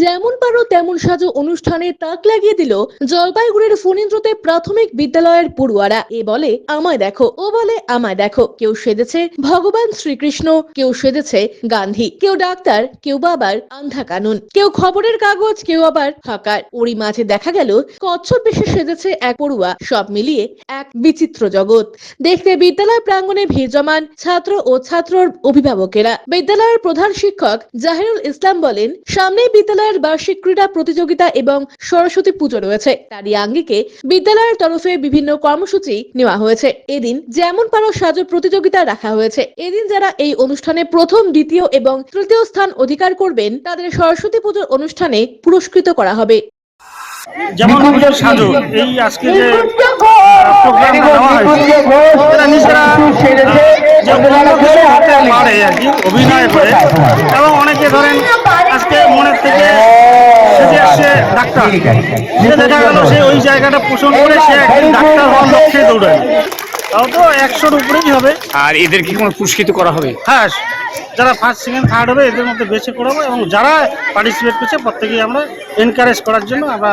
যেমন পারো তেমন সাজো অনুষ্ঠানে তাক লাগিয়ে দিল জলপাইগুড়ির ফণীন্দ্রতে প্রাথমিক বিদ্যালয়ের পড়ুয়ারা। এ বলে, আমায় দেখো। ও বলে, আমায় দেখো। কেউ সেজেছে ভগবান শ্রীকৃষ্ণ, কেউ সেজেছে গান্ধী, কেউ ডাক্তার, কেউ বা আবার আন্ধা কানুন, কেউ খবরের কাগজ, কেউ আবার হকার। ওরই মাঝে দেখা গেল, কচ্ছপ বেশে সেজেছে এক পড়ুয়া। সব মিলিয়ে এক বিচিত্র জগৎ। দেখতে বিদ্যালয় প্রাঙ্গণে ভিড় জমান ছাত্র ও ছাত্রর অভিভাবকেরা। বিদ্যালয়ের প্রধান শিক্ষক জাহিরুল ইসলাম বলেন, সামনেই বিদ্যালয়ের বার্ষিক ক্রীড়া প্রতিযোগিতা এবং সরস্বতী পুজো রয়েছে। তারই আঙ্গিকে বিদ্যালয়ের তরফে বিভিন্ন কর্মসূচি নেওয়া হয়েছে। এদিন যেমন পারো সাজো প্রতিযোগিতা রাখা হয়েছে। এদিন যারা এই অনুষ্ঠানে প্রথম, দ্বিতীয় এবং তৃতীয় স্থান অধিকার করবেন, তাদের সরস্বতী পুজোর অনুষ্ঠানে পুরস্কৃত করা হবে। যেমন সাজো, এই আজকে যে অভিনয় করে। এবং অনেকে ধরেন আজকে মনের থেকে সেজে আসছে ডাক্তার। সে দেখা গেল সে ওই জায়গাটা পোষণ করে সে একদিন ডাক্তার হওয়ার লক্ষ্যে দৌড়ায়। তাও তো একশোর উপরেই হবে। আর এদের কি কোনো পুরস্কৃত করা হবে? হ্যাঁ যারা ফার্স্ট সেকেন্ড থার্ড হবে এদের মধ্যে বেছে করাবো এবং যারা পার্টিসিপেট করছে প্রত্যেকেই আমরা এনকারেজ করার জন্য আমরা